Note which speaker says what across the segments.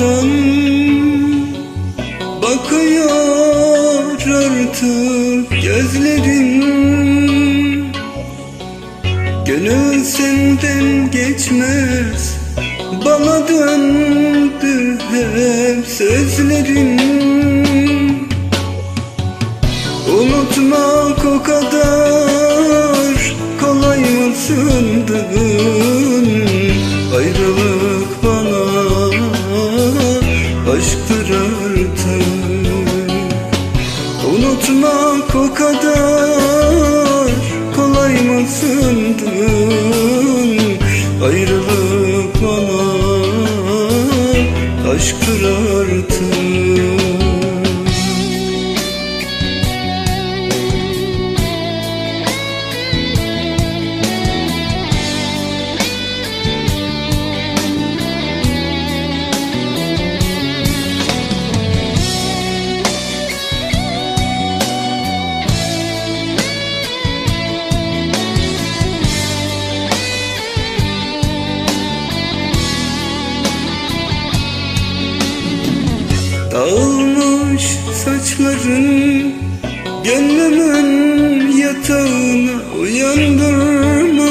Speaker 1: uzaktan Bakıyor artık gözlerim Gönül senden geçmez Bana döndü hep sözlerim Unutmak o kadar kolay mı sandın Ayrılık bana aşktır artık Dağılmış saçların Gönlümün yatağına uyandırma.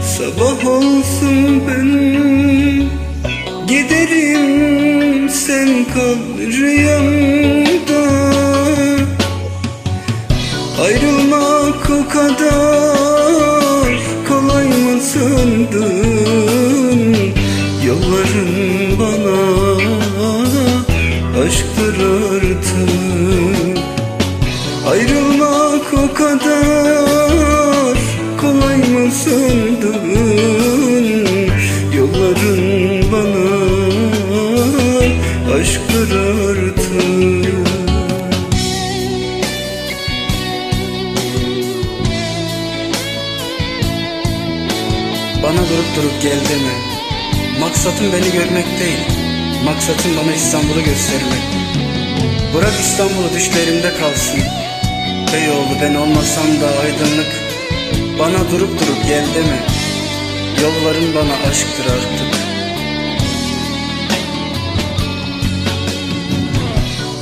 Speaker 1: Sabah olsun ben Giderim sen kal rüyamda Ayrılmak o kadar kolay mı sandın? Yolların
Speaker 2: Bana durup durup gel deme. Maksatım beni görmek değil Maksatım bana İstanbul'u göstermek. Bırak İstanbul'u düşlerimde kalsın. Beyoğlu ben olmasam da aydınlık. Bana durup durup gel deme. Yolların bana aşktır artık